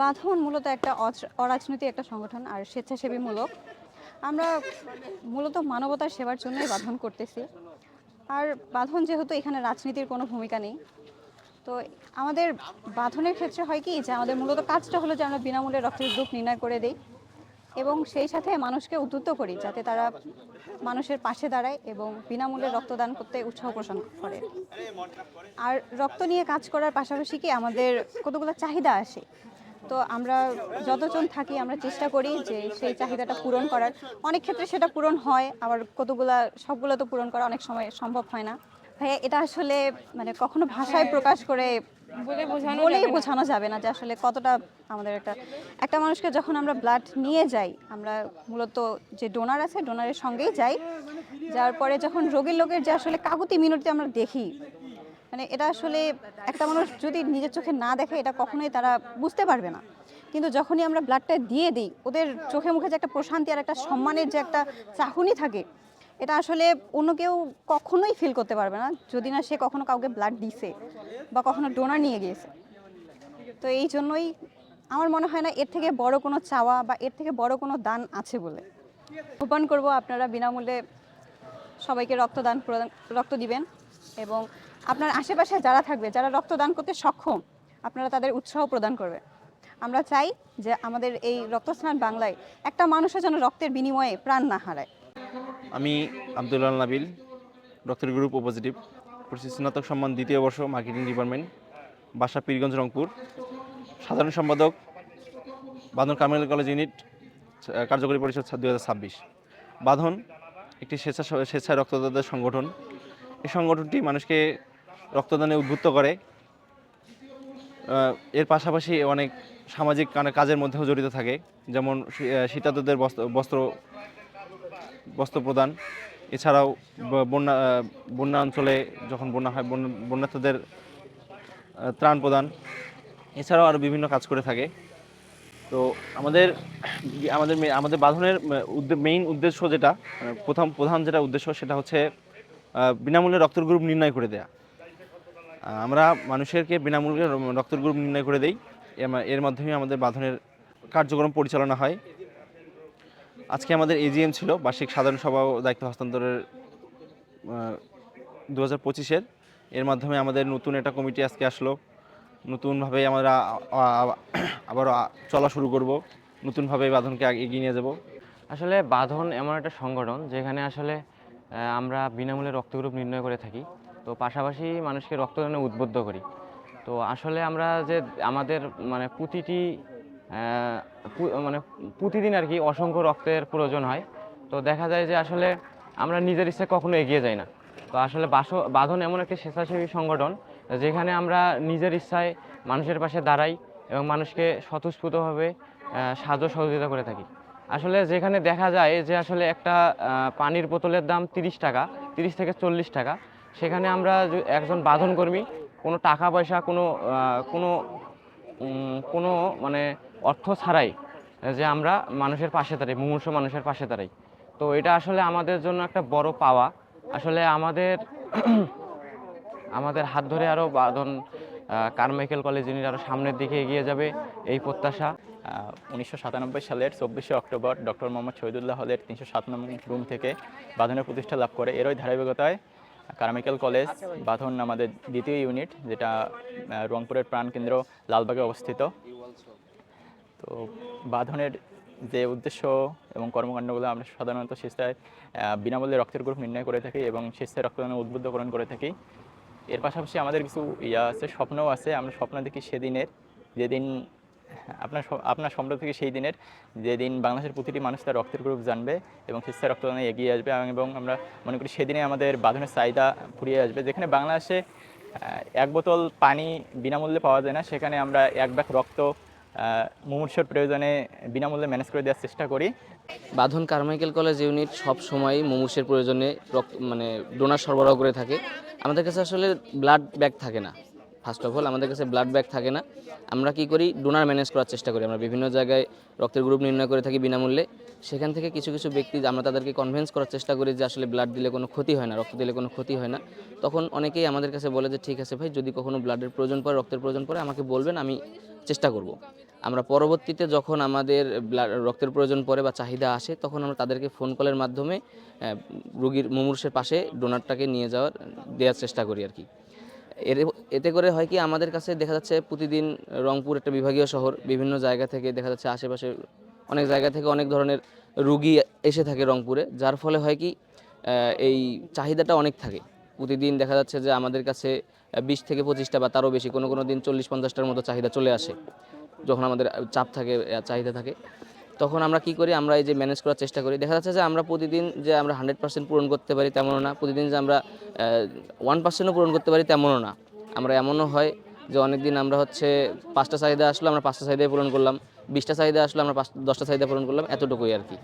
বাঁধন মূলত একটা অরাজনৈতিক একটা সংগঠন আর স্বেচ্ছাসেবীমূলক আমরা মূলত মানবতার সেবার জন্যই বাঁধন করতেছি। আর বাঁধন যেহেতু এখানে রাজনীতির কোনো ভূমিকা নেই। তো আমাদের বাঁধনের ক্ষেত্রে হয় কি যে আমাদের মূলত কাজটা হলো যে আমরা বিনামূল্যে রক্তের গ্রুপ নির্ণয় করে দিই এবং সেই সাথে মানুষকে উদ্বুদ্ধ করি যাতে তারা মানুষের পাশে দাঁড়ায় এবং বিনামূল্যে রক্তদান করতে উৎসাহ পোষণ করে। আর রক্ত নিয়ে কাজ করার পাশাপাশি কি আমাদের কতগুলো চাহিদা আসে? তো আমরা যতজন থাকি আমরা চেষ্টা করি যে সেই চাহিদাটা পূরণ করার। অনেক ক্ষেত্রে সেটা পূরণ হয় আবার কতগুলা সবগুলো তো পূরণ করা অনেক সময় সম্ভব হয় না। ভাইয়া এটা আসলে মানে কখনো ভাষায় প্রকাশ করে বলে বোঝানো বলেই বোঝানো যাবে না যে আসলে কতটা আমাদের একটা একটা মানুষকে যখন আমরা ব্লাড নিয়ে যাই আমরা মূলত যে ডোনার আছে ডোনারের সঙ্গেই যাই। যার পরে যখন রোগীর লোকের যে আসলে কাকুতি মিনতি আমরা দেখি মানে এটা আসলে একটা মানুষ যদি নিজের চোখে না দেখে, এটা কখনোই তারা বুঝতে পারবে না। কিন্তু যখনই আমরা ব্লাডটা দিয়ে দিই, ওদের চোখে মুখে যে একটা প্রশান্তি আর একটা সম্মানের যে একটা চাহনি থাকে, এটা আসলে অন্য কেউ কখনোই ফিল করতে পারবে না, যদি না সে কখনো কাউকে ব্লাড দিছে বা কখনো ডোনার নিয়ে গিয়েছে। তো এই জন্যই আমার মনে হয় না এর থেকে বড় কোনো চাওয়া বা এর থেকে বড় কোনো দান আছে বলে। আহ্বান করব আপনারা বিনামূল্যে সবাইকে রক্তদান প্রদান, রক্ত দিবেন এবং আপনার আশেপাশে যারা থাকবে, যারা রক্তদান করতে সক্ষম, আপনারা তাদের উৎসাহ প্রদান করবে। আমরা চাই যে আমাদের এই রক্তস্নান বাংলায় একটা মানুষের যেন রক্তের বিনিময়ে প্রাণ না হারায়। আমি আব্দুল্লাহ নাবিল, রক্তের গ্রুপ ও পজিটিভ স্নাতক সম্মান দ্বিতীয় বর্ষ মার্কেটিং ডিপার্টমেন্ট বাসা পীরগঞ্জ, রংপুর। সাধারণ সম্পাদক, বাঁধন কামিল কলেজ ইউনিট কার্যকরী পরিষদ দু হাজার ছাব্বিশ। বাঁধন একটি স্বেচ্ছা স্বেচ্ছায় রক্তদাতাদের সংগঠন। এই সংগঠনটি মানুষকে রক্তদানে উদ্বুদ্ধ করে। এর পাশাপাশি অনেক সামাজিক কাজের মধ্যেও জড়িত থাকে যেমন শী- আহ, শীতার্তদের বস্ত্র বস্ত্র বস্ত্র প্রদান। এছাড়াও বন্যা বন্যা অঞ্চলে যখন বন্যা হয় বন্যা- বন্যার্থদের ত্রাণ প্রদান। এছাড়াও আরও বিভিন্ন কাজ করে থাকে। তো আমাদের আমাদের আমাদের বাঁধনের মেইন উদ্দেশ্য যেটা প্রথম প্রধান যেটা উদ্দেশ্য সেটা হচ্ছে বিনামূল্যে রক্তের গ্রুপ নির্ণয় করে দেয়া। আমরা মানুষেরকে বিনামূল্যে রক্তের গ্রুপ নির্ণয় করে দেই। এর মাধ্যমে আমাদের বাঁধনের কার্যক্রম পরিচালনা হয়। আজকে আমাদের এজিএম ছিল, বার্ষিক সাধারণ সভা ও দায়িত্ব হস্তান্তরের দু হাজার পঁচিশের। এর মাধ্যমে আমাদের নতুন একটা কমিটি আজকে আসলো। নতুনভাবে আমরা আ- আ- আবারও চলা শুরু করব। নতুনভাবে বাঁধনকে এগিয়ে নিয়ে যাব। আসলে বাঁধন এমন একটা সংগঠন যেখানে আসলে আমরা বিনামূল্যে রক্তগ্রুপ নির্ণয় করে থাকি। তো পাশাপাশি মানুষকে রক্তদানে উদ্বুদ্ধ করি। তো আসলে আমরা যে আমাদের মানে প্রতিটি মানে প্রতিদিন আর কি অসংখ্য রক্তের প্রয়োজন হয়। তো দেখা যায় যে আসলে আমরা নিজের ইচ্ছে কখনো এগিয়ে যাই না। তো আসলে বাস- বাঁধন এমন একটি স্বেচ্ছাসেবী সংগঠন, যেখানে আমরা নিজের ইচ্ছায় মানুষের পাশে দাঁড়াই এবং মানুষকে স্বতঃস্ফূর্তভাবে সাহায্য সহযোগিতা করে থাকি। আসলে যেখানে দেখা যায় যে আসলে একটা পানির বোতলের দাম তিরিশ টাকা, তিরিশ থেকে চল্লিশ টাকা। সেখানে আমরা একজন বাঁধন কর্মী, কোনো টাকা পয়সা, কোনো কোনো কোনো মানে অর্থ ছাড়াই যে আমরা মানুষের পাশে দাঁড়াই, মুমূর্ষ মানুষের পাশে দাঁড়াই। তো এটা আসলে আমাদের জন্য একটা বড় পাওয়া। আসলে আমাদের আমাদের হাত ধরে আরও বাঁধন কারমাইকেল কলেজ ইউনিট আরও সামনের দিকে এগিয়ে যাবে এই প্রত্যাশা। উনিশশো সাতানব্বই সালের চব্বিশে অক্টোবর ডক্টর মোহাম্মদ শহীদুল্লাহ হলের তিনশো সাত নম্বর রুম থেকে বাঁধনের প্রতিষ্ঠা লাভ করে। এরই ধারাবাহিকতায় কারামিক্যাল কলেজ বাঁধন আমাদের দ্বিতীয় ইউনিট যেটা রংপুরের প্রাণকেন্দ্র লালবাগে অবস্থিত। তো বাঁধনের যে উদ্দেশ্য এবং কর্মকাণ্ডগুলো আমরা সাধারণত স্বেচ্ছায় বিনামূল্যে রক্তের গ্রুপ নির্ণয় করে থাকি এবং স্বেচ্ছায় রক্তদানের উদ্বুদ্ধকরণ করে থাকি। এর পাশাপাশি আমাদের কিছু ইয়া আছে স্বপ্নও আছে আমরা স্বপ্ন দেখি সেদিনের যেদিন আপনার আপনার স্বপ্ন থেকে সেই দিনের যেদিন বাংলাদেশের প্রতিটি মানুষ তার রক্তের গ্রুপ জানবে এবং স্বেচ্ছায় রক্তদানে এগিয়ে আসবে এবং- এবং আমরা মনে করি সেদিনে আমাদের বাঁধনের চাহিদা ফুরিয়ে আসবে। যেখানে বাংলাদেশে এক বোতল পানি বিনামূল্যে পাওয়া যায় না, সেখানে আমরা এক ব্যাগ রক্ত মুমূর্ষর প্রয়োজনে বিনামূল্যে ম্যানেজ করে দেওয়ার চেষ্টা করি। বাঁধন কারমাইকেল কলেজ ইউনিট সব সময় মুমূর্ষের প্রয়োজনে রক্ত মানে ডোনার সরবরাহ করে থাকে। আমাদের কাছে আসলে ব্লাড ব্যাগ থাকে না। ফার্স্ট অফ অল আমাদের কাছে ব্লাড ব্যাগ থাকে না। আমরা কি করি? ডোনার ম্যানেজ করার চেষ্টা করি। আমরা বিভিন্ন জায়গায় রক্তের গ্রুপ নির্ণয় করে থাকি বিনামূল্যে। সেখান থেকে কিছু কিছু ব্যক্তি আমরা তাদেরকে কনভিন্স করার চেষ্টা করি যে আসলে ব্লাড দিলে কোনো ক্ষতি হয় না, রক্ত দিলে কোনো ক্ষতি হয় না। তখন অনেকেই আমাদের কাছে বলে যে, ঠিক আছে ভাই, যদি কখনো ব্লাডের প্রয়োজন পড়ে, রক্তের প্রয়োজন পড়ে, আমাকে বলবেন, আমি চেষ্টা করব। আমরা পরবর্তীতে যখন আমাদের রক্তের প্রয়োজন পড়ে বা চাহিদা আসে, তখন আমরা তাদেরকে ফোন কলের মাধ্যমে রুগীর মুমূর্ষের পাশে ডোনারটাকে নিয়ে যাওয়ার, দেওয়ার চেষ্টা করি আর কি। এর, এতে করে হয় কি আমাদের কাছে দেখা যাচ্ছে প্রতিদিন রংপুর একটা বিভাগীয় শহর, বিভিন্ন জায়গা থেকে দেখা যাচ্ছে আশেপাশে অনেক জায়গা থেকে অনেক ধরনের রুগী এসে থাকে রংপুরে, যার ফলে হয় কি এই চাহিদাটা অনেক থাকে। প্রতিদিন দেখা যাচ্ছে যে আমাদের কাছে বিশ থেকে পঁচিশটা বা তারও বেশি, কোনো কোনো দিন চল্লিশ পঞ্চাশটার মতো চাহিদা চলে আসে, যখন আমাদের চাপ থাকে, চাহিদা থাকে। তখন আমরা কি করি? আমরা এই যে ম্যানেজ করার চেষ্টা করি। দেখা যাচ্ছে যে আমরা প্রতিদিন যে আমরা হান্ড্রেড পার্সেন্ট পূরণ করতে পারি তেমনও না। প্রতিদিন যে আমরা ওয়ান পার্সেন্টও পূরণ করতে পারি তেমনও না। আমরা এমনও হয় যে অনেক দিন আমরা হচ্ছে পাঁচটা চাহিদা আসলো, আমরা পাঁচটা চাহিদাই পূরণ করলাম। বিশটা চাহিদা আসলো, আমরা পাঁচ, দশটা চাহিদা পূরণ করলাম। এতটুকুই আর কি।